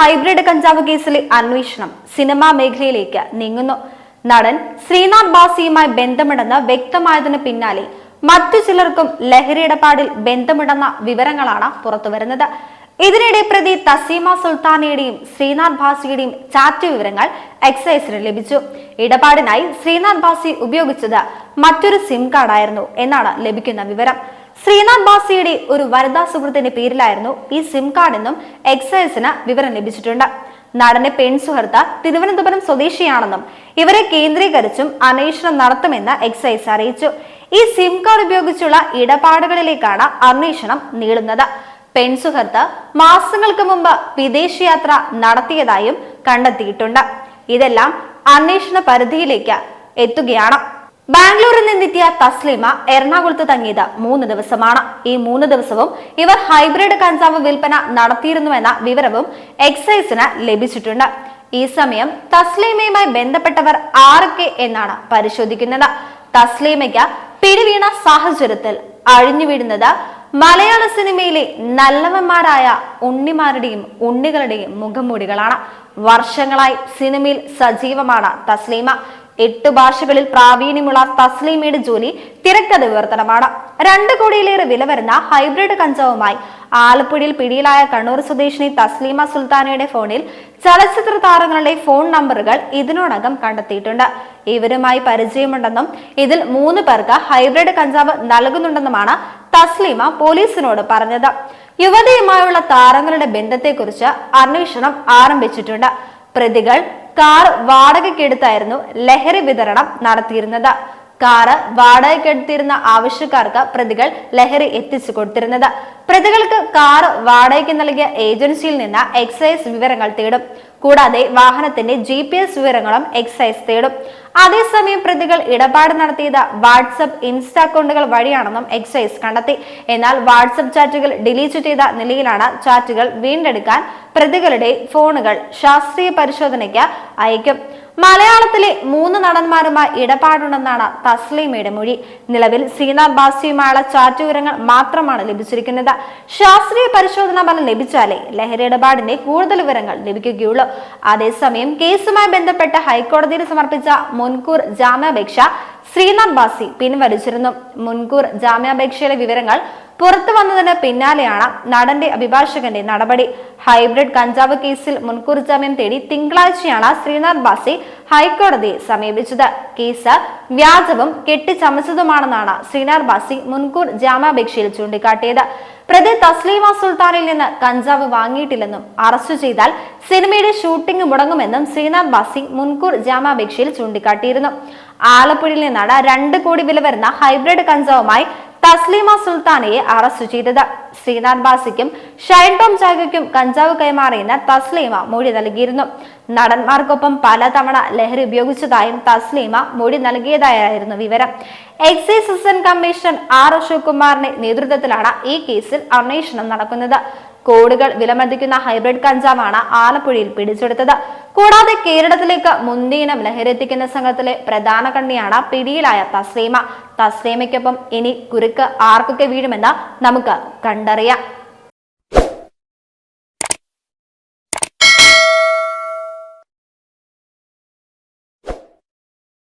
Hybrid കഞ്ചാവ് കേസിലെ അന്വേഷണം സിനിമാ മേഖലയിലേക്ക് നീങ്ങുന്നു. നടൻ ശ്രീനാഥ് ബാസിയുമായി ബന്ധമുണ്ടെന്ന് വ്യക്തമായതിനു പിന്നാലെ മറ്റു ചിലർക്കും ലഹരി ഇടപാടിൽ ബന്ധമുണ്ടെന്ന വിവരങ്ങളാണ് പുറത്തുവരുന്നത്. ഇതിനിടെ പ്രതി തസീമ സുൽത്താനയുടെയും ശ്രീനാഥ് ഭാസിയുടെയും ചാറ്റ് വിവരങ്ങൾ എക്സൈസിന് ലഭിച്ചു. ഇടപാടിനായി ശ്രീനാഥ് ഭാസി ഉപയോഗിച്ചത് മറ്റൊരു സിം കാർഡായിരുന്നു എന്നാണ് ലഭിക്കുന്ന വിവരം. ശ്രീനാഥ് ബാസിയുടെ ഒരു വനിതാ സുഹൃത്തിന്റെ പേരിലായിരുന്നു ഈ സിം കാർഡ് എന്നും എക്സൈസിന് വിവരം ലഭിച്ചിട്ടുണ്ട്. നടന്റെ പെൺ സുഹൃത്ത് തിരുവനന്തപുരം സ്വദേശിയാണെന്നും ഇവരെ കേന്ദ്രീകരിച്ചും അന്വേഷണം നടത്തുമെന്ന് എക്സൈസ് അറിയിച്ചു. ഈ സിം കാർഡ് ഉപയോഗിച്ചുള്ള ഇടപാടുകളിലേക്കാണ് അന്വേഷണം നീളുന്നത്. പെൺ സുഹൃത്ത് മാസങ്ങൾക്ക് മുമ്പ് വിദേശയാത്ര നടത്തിയതായും കണ്ടെത്തിയിട്ടുണ്ട്. ഇതെല്ലാം അന്വേഷണ പരിധിയിലേക്ക് എത്തുകയാണ്. ബാംഗ്ലൂരിൽ നിന്നെത്തിയ തസ്ലീമ എറണാകുളത്ത് തങ്ങിയത് മൂന്ന് ദിവസമാണ്. ഈ മൂന്ന് ദിവസവും ഇവർ ഹൈബ്രിഡ് കഞ്ചാവ് വിൽപ്പന നടത്തിയിരുന്നുവെന്ന വിവരവും എക്സൈസിന് ലഭിച്ചിട്ടുണ്ട്. ഈ സമയം തസ്ലീമയുമായി ബന്ധപ്പെട്ടവർ ആരൊക്കെ എന്നാണ് പരിശോധിക്കുന്നത്. തസ്ലീമയ്ക്ക് പിരിവീണ സാഹചര്യത്തിൽ അഴിഞ്ഞുവീഴുന്നത് മലയാള സിനിമയിലെ നല്ലവന്മാരായ ഉണ്ണിമാരുടെയും ഉണ്ണികളുടെയും മുഖംമൂടികളാണ്. വർഷങ്ങളായി സിനിമയിൽ സജീവമാണ് തസ്ലീമ. എട്ട് ഭാഷകളിൽ പ്രാവീണ്യമുള്ള തസ്ലീമയുടെ ജോലി തിരക്കഥ വിവർത്തനമാണ്. രണ്ട് കോടിയിലേറെ വില വരുന്ന ഹൈബ്രിഡ് കഞ്ചാവുമായി ആലപ്പുഴയിൽ പിടിയിലായ കണ്ണൂർ സ്വദേശിനി തസ്ലീമ സുൽത്താനയുടെ ഫോണിൽ ചലച്ചിത്ര താരങ്ങളുടെ ഫോൺ നമ്പറുകൾ ഇതിനോടകം കണ്ടെത്തിയിട്ടുണ്ട്. ഇവരുമായി പരിചയമുണ്ടെന്നും ഇതിൽ മൂന്ന് പേർക്ക് ഹൈബ്രിഡ് കഞ്ചാവ് നൽകുന്നുണ്ടെന്നുമാണ് തസ്ലീമ പോലീസിനോട് പറഞ്ഞത്. യുവതിയുമായുള്ള താരങ്ങളുടെ ബന്ധത്തെക്കുറിച്ച് അന്വേഷണം ആരംഭിച്ചിട്ടുണ്ട്. പ്രതികൾ കാർ വാടകയ്ക്കെടുത്തായിരുന്നു ലഹരി വിതരണം നടത്തിയിരുന്നത്. കാറ് വാടകയ്ക്കെടുത്തിരുന്ന ആവശ്യക്കാർക്ക് പ്രതികൾ ലഹരി എത്തിച്ചു കൊടുത്തിരുന്നത്. പ്രതികൾക്ക് കാർ വാടകയ്ക്ക് നൽകിയ ഏജൻസിയിൽ നിന്ന് എക്സൈസ് വിവരങ്ങൾ തേടും. കൂടാതെ വാഹനത്തിന്റെ ജി പി എസ് വിവരങ്ങളും എക്സൈസ് തേടും. അതേസമയം പ്രതികൾ ഇടപാട് നടത്തിയത് വാട്സപ്പ് ഇൻസ്റ്റ അക്കൗണ്ടുകൾ വഴിയാണെന്നും എക്സൈസ് കണ്ടെത്തി. എന്നാൽ വാട്സപ്പ് ചാറ്റുകൾ ഡിലീറ്റ് ചെയ്ത നിലയിലാണ് ചാറ്റുകൾ വീണ്ടെടുക്കാൻ പ്രതികളുടെ ഫോണുകൾ ശാസ്ത്രീയ പരിശോധനയ്ക്ക് അയക്കും. മലയാളത്തിലെ മൂന്ന് നടന്മാരുമായി ഇടപാടുണ്ടെന്നാണ് തസ്ലീമയുടെ മൊഴി. നിലവിൽ സീന ബാസിയുമായുള്ള ചാറ്റ് വിവരങ്ങൾ മാത്രമാണ് ലഭിച്ചിരിക്കുന്നത്. ശാസ്ത്രീയ പരിശോധനാ ഫലം ലഭിച്ചാലേ ലഹരി ഇടപാടിന്റെ കൂടുതൽ വിവരങ്ങൾ ലഭിക്കുകയുള്ളൂ. അതേസമയം കേസുമായി ബന്ധപ്പെട്ട് ഹൈക്കോടതിയിൽ സമർപ്പിച്ച മുൻകൂർ ജാമ്യാപേക്ഷ ശ്രീനാഥ് ബാസി പിൻവലിച്ചിരുന്നു. മുൻകൂർ ജാമ്യാപേക്ഷയിലെ വിവരങ്ങൾ പുറത്തു വന്നതിന് പിന്നാലെയാണ് നടന്റെ അഭിഭാഷകന്റെ നടപടി. ഹൈബ്രിഡ് കഞ്ചാവ് കേസിൽ മുൻകൂർ ജാമ്യം തേടി തിങ്കളാഴ്ചയാണ് ശ്രീനാഥ് ബാസി ഹൈക്കോടതിയെ സമീപിച്ചത്. കേസ് വ്യാജവും കെട്ടിച്ചമച്ചതുമാണെന്നാണ് ശ്രീനാഥ് ബാസി മുൻകൂർ ജാമ്യാപേക്ഷയിൽ ചൂണ്ടിക്കാട്ടിയത്. പ്രതി തസ്ലീമ സുൽത്താനിൽ നിന്ന് കഞ്ചാവ് വാങ്ങിയിട്ടില്ലെന്നും അറസ്റ്റ് ചെയ്താൽ സിനിമയുടെ ഷൂട്ടിംഗ് മുടങ്ങുമെന്നും ശ്രീനാഥ് ബാസി മുൻകൂർ ജാമ്യാപേക്ഷയിൽ ചൂണ്ടിക്കാട്ടിയിരുന്നു. ആലപ്പുഴയിൽ നിന്നാണ് രണ്ട് കോടി വില വരുന്ന ഹൈബ്രിഡ് കഞ്ചാവുമായി തസ്ലീമ സുൽത്താനയെ അറസ്റ്റ് ചെയ്തത്. ശ്രീനാഥ് ബാസിക്കും ഷൈൻ ടോം ചാഗയ്ക്കും കഞ്ചാവ് കൈമാറിയെന്ന് തസ്ലീമ മൊഴി നൽകിയിരുന്നു. നടന്മാർക്കൊപ്പം പലതവണ ലഹരി ഉപയോഗിച്ചതായും തസ്ലീമ മൊഴി നൽകിയതായിരുന്നു വിവരം. Excise assistant commissioner R Ashok കുമാറിന്റെ നേതൃത്വത്തിലാണ് ഈ കേസിൽ അന്വേഷണം നടക്കുന്നത്. കോടികൾ വിലമതിക്കുന്ന ഹൈബ്രിഡ് കഞ്ചാവാണ് ആലപ്പുഴയിൽ പിടിച്ചെടുത്തത്. കൂടാതെ കേരളത്തിലേക്ക് മുന്തിയിനം ലഹരിയെത്തിക്കുന്ന സംഘത്തിലെ പ്രധാന കണ്ണിയാണ് പിടിയിലായ തസ്ലീമ. തസ്ലീമയ്ക്കൊപ്പം ഇനി കുരുക്ക് ആർക്കൊക്കെ വീഴുമെന്ന് നമുക്ക് കണ്ടറിയാം.